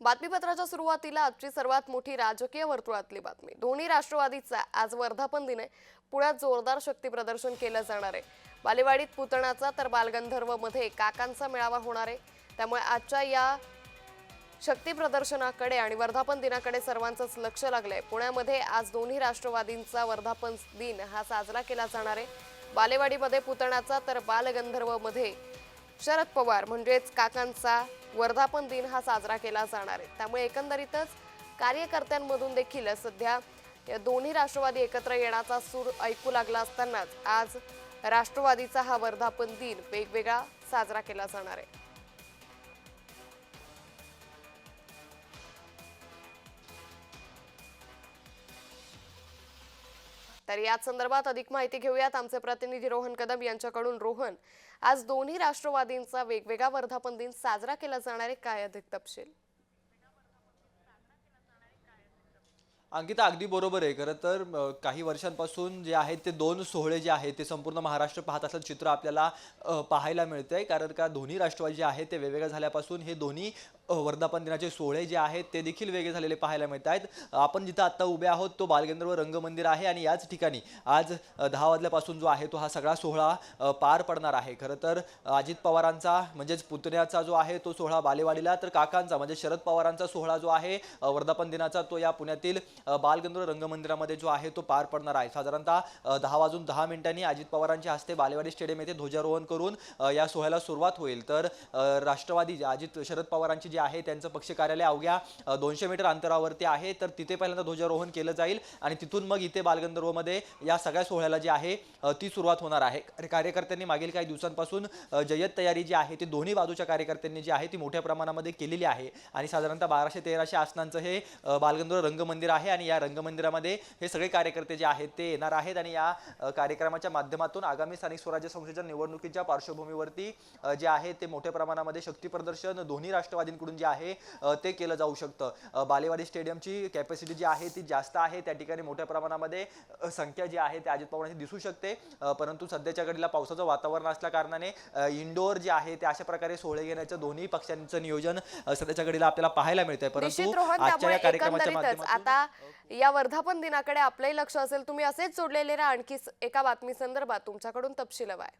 बातमीपत्राच्या सुरुवातीला आजची सर्वात मोठी राजकीय वर्तुळातली बातमी. दोन्ही राष्ट्रवादीचा आज वर्धापन दिन आहे पुण्यात जोरदार शक्ती प्रदर्शन केलं जाणार आहे. बालेवाडीत पुतणाचा तर बालगंधर्वमध्ये काकांचा मेळावा होणार आहे. त्यामुळे आजच्या या शक्ती प्रदर्शनाकडे आणि वर्धापन दिनाकडे सर्वांचंच लक्ष लागलंय. पुण्यामध्ये आज दोन्ही राष्ट्रवादींचा वर्धापन दिन हा साजरा केला जाणार आहे. बालेवाडीमध्ये पुतणाचा तर बालगंधर्वमध्ये शरद पवार म्हणजेच काकांचा वर्धापन दिन हा साजरा केला जाणार आहे. त्यामुळे एकंदरीतच कार्यकर्त्यांमधून देखील सध्या या दोन्ही राष्ट्रवादी एकत्र येण्याचा सूर ऐकू लागला असतानाच आज राष्ट्रवादीचा हा वर्धापन दिन वेगवेगळा साजरा केला जाणार आहे. तर याच संदर्भात अधिक माहिती घेऊयात. आमचे प्रतिनिधी रोहन कदम यांच्याकडून. रोहन आज दोन्ही राष्ट्रवादींचा वेगवेगळा वर्धापन दिन साजरा केला जाणार आहे. काय अधिक तपशील? अंकिता अगदी बरोबर आहे. खरं तर काही वर्षांपासून जे आहेत ते दोन सोहळे जे आहेत ते संपूर्ण महाराष्ट्र पाहत असं चित्र आपल्याला पाहायला मिळतं आहे कारण का दोन्ही राष्ट्रवादी जे आहेत ते वेगवेगळ्या झाल्यापासून हे दोन्ही वर्धापन दिनाचे सोहळे जे आहेत ते देखील वेगळे झालेले पाहायला मिळत आहेत आपण जिथं आत्ता उभे आहोत तो बालगंधर्व रंगमंदिर आहे आणि याच ठिकाणी आज दहा वाजल्यापासून जो आहे तो हा सगळा सोहळा पार पडणार आहे. खरं तर अजित पवारांचा म्हणजेच पुतण्याचा जो आहे तो सोहळा बालेवाडीला तर काकांचा म्हणजे शरद पवारांचा सोहळा जो आहे वर्धापन दिनाचा तो या पुण्यातील अ, बालगंधर्व रंगमंदिरामध्ये जो आहे तो पार पडणार आहे. साधारणतः दहा वाजून दहा मिनिटांनी अजित पवारांच्या हस्ते बालेवाडी स्टेडियम येथे ध्वजारोहण करून या सोहळ्याला सुरुवात होईल. तर राष्ट्रवादी जे अजित शरद पवारांची जी आहे त्यांचं पक्ष कार्यालय अवघ्या दोनशे मीटर अंतरावरती आहे. तर तिथे पहिल्यांदा ध्वजारोहण केलं जाईल आणि तिथून मग इथे बालगंधर्वमध्ये या सगळ्या सोहळ्याला जी आहे ती सुरुवात होणार आहे. कार्यकर्त्यांनी मागील काही दिवसांपासून जय्यत तयारी जी आहे ती दोन्ही बाजूच्या कार्यकर्त्यांनी जी आहे ती मोठ्या प्रमाणामध्ये केलेली आहे. आणि साधारणतः बाराशे तेराशे आसनांचं हे बालगंधर्व रंगमंदिर आहे आणि या रंगमंदिरामध्ये हे सगळे कार्यकर्ते जे आहेत ते येणार आहेत आणि या कार्यक्रमाच्या माध्यमातून आगामी स्थानिक स्वराज्य संस्थेच्या निवडणुकीच्या पार्श्वभूमीवरती जे आहे ते मोठ्या प्रमाणामध्ये शक्तीप्रदर्शन दोन्ही राष्ट्रवादींकडून जे आहे ते केलं जाऊ शकतं. बालेवाडी स्टेडियमची कॅपॅसिटी जी आहे ती जास्त आहे. त्या ठिकाणी मोठ्या प्रमाणामध्ये संख्या जी आहे ते अजित पवारांची दिसू शकते. परंतु सध्याच्या घडीला पावसाचं वातावरण असल्या कारणाने इंडोर जे आहे ते अशा प्रकारे सोहळे घेण्याचं दोन्ही पक्षांचं नियोजन सध्याच्या घडीला आपल्याला पाहायला मिळतंय. परंतु आजच्या या कार्यक्रमाच्या आता या वर्धापन दिनाकडे आपलंही लक्ष असेल. तुम्ही असेच जोडलेले राहा. आणखी एका बातमी संदर्भात तुमच्याकडून तपशील हवाय